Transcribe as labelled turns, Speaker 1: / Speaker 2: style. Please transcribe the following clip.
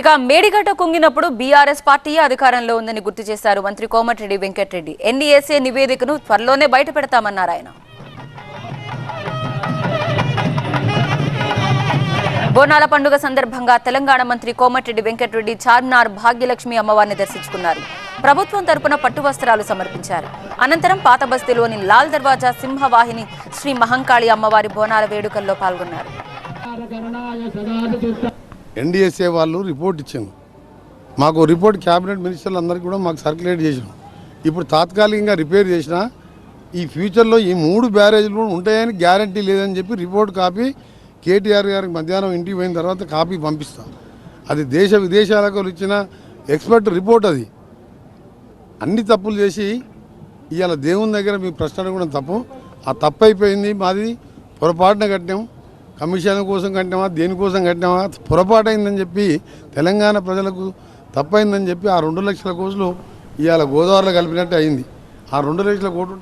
Speaker 1: ఇక Medigadda కుంగినప్పుడు BRS party అధికారంలో ఉందని గుర్తు చేశారు మంత్రి కోమటిరెడ్డి వెంకటరెడ్డి. ఎన్డీఏసీ నివేదికను త్వరలోనే బయట పెడతామన్నారు ఆయన. బోనాల పండుగ సందర్భంగా తెలంగాణ మంత్రి కోమటిరెడ్డి వెంకటరెడ్డి చార్మినార్ భాగ్యలక్ష్మి అమ్మవారిని దర్శించుకున్నారు. ప్రభుత్వం తరపున పట్టు వస్త్రాలు సమర్పించారు. అనంతరం పాత బస్తీలోని లాల్ దర్వాజా సింహవాహిని శ్రీ మహంకాళి అమ్మవారి బోనాల వేడుకల్లో పాల్గొన్నారు.
Speaker 2: ఎన్డీఎస్ఏ వాళ్ళు రిపోర్ట్ ఇచ్చారు మాకు రిపోర్ట్ క్యాబినెట్ మినిస్టర్లు అందరికీ కూడా మాకు సర్క్యులేట్ చేసాం ఇప్పుడు తాత్కాలికంగా రిపేర్ చేసిన ఈ ఫ్యూచర్లో ఈ మూడు బ్యారేజ్లు కూడా ఉంటాయని గ్యారంటీ లేదని చెప్పి రిపోర్ట్ కాపీ కేటీఆర్ గారికి మధ్యాహ్నం ఇంటికి పోయిన తర్వాత కాపీ పంపిస్తాం. అది దేశ విదేశాలకు ఇచ్చిన ఎక్స్పర్ట్ రిపోర్ట్ అది. అన్ని తప్పులు చేసి ఇవాళ దేవుని దగ్గర మీ ప్రశ్న కూడా తప్పు. ఆ తప్పు అయిపోయింది మాది పొరపాటున కట్టాం కమిషన్ కోసం కట్టినామా దేనికోసం కట్టినామా పొరపాటైందని చెప్పి తెలంగాణ ప్రజలకు తప్పైందని చెప్పి ఆ రెండు లక్షల కోట్లు ఇవాళ గోదావరిలో కలిపినట్టు అయింది. ఆ రెండు లక్షల కోట్లు